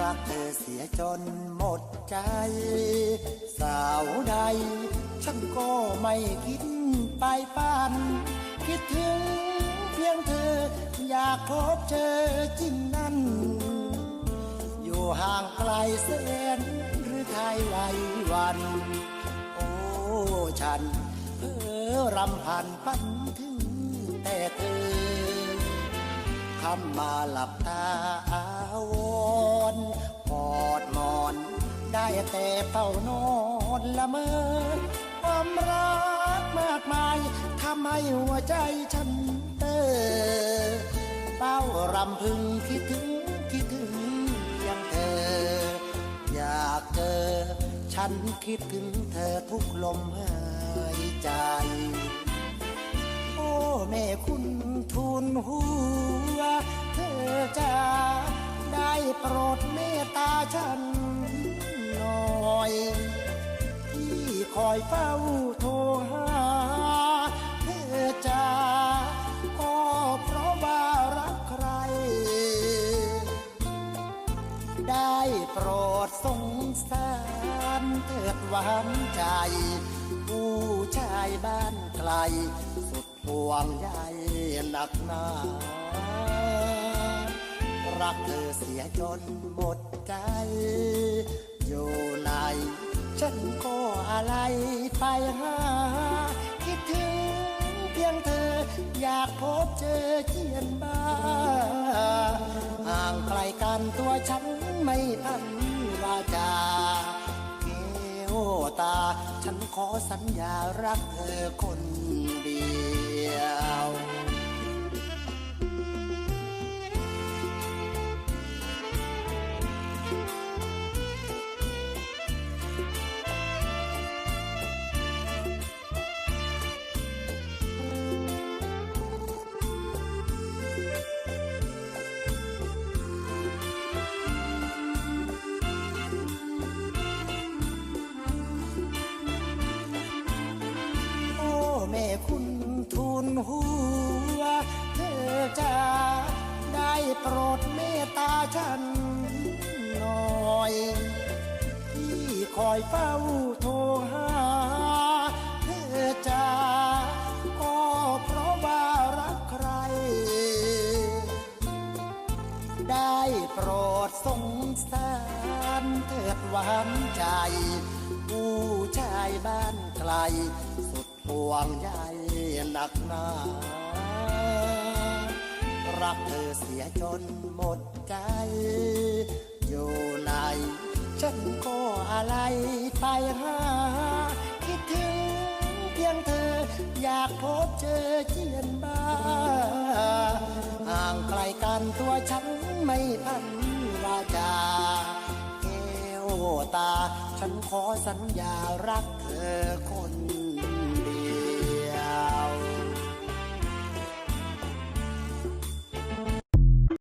รักเธอเสียจนหมดใจ สาวใดฉันก็ไม่คิดไปปันคิดถึงเพียงเธอ อยากพบเจอจริงนั้น อยู่ห่างไกลแสนหรือไทยไววัน โอ้ฉันเพ้อรำพันฝันถึงแต่เธอคำมาหลับตา แต่เฝ้านอนละเมอความรักมากมายทำให้หัวใจฉันเต้อเป้ารำพึงคิดถึงคิดถึงยังเธอ อยากเจอฉันคิดถึงเธอทุกลมหายใจ โอ้แม่คุณทูลหัว เธอจะได้โปรดเมตตาฉัน อยเฝ้าโทรหาเธอจะก็เพราะว่ารักใคร ได้โปรดสงสารเถิดหวานใจ ผู้ชายบ้านไกล สุดห่วงใยหนักหนารักเธอเสียจนหมดใจ อะไรไปหา คิดถึงเพียงเธอ อยากพบเจอเจียนบ้าห่างไกลกันตัวฉันไม่ทันวาจาเกวตา ฉันขอสัญญารักเธอคน รดเมตตาฉันหน่อย ที่คอยเฝ้าโทรหาเธอจะก็เพราะว่ารักใคร ได้โปรดสงสารเถิดหวานใจ ผู้ชายบ้านไกล สุดห่วงใยหนักหนา รักเธอเสียจนหมดใจ อยู่ไหน ฉันก็อะไรไปหา คิดถึงเพียงเธอ อยากพบเจอเจียนบ้าห่างไกลกันตัวฉันไม่พันวาจาแก้วตา ฉันขอสัญญารักเธอคน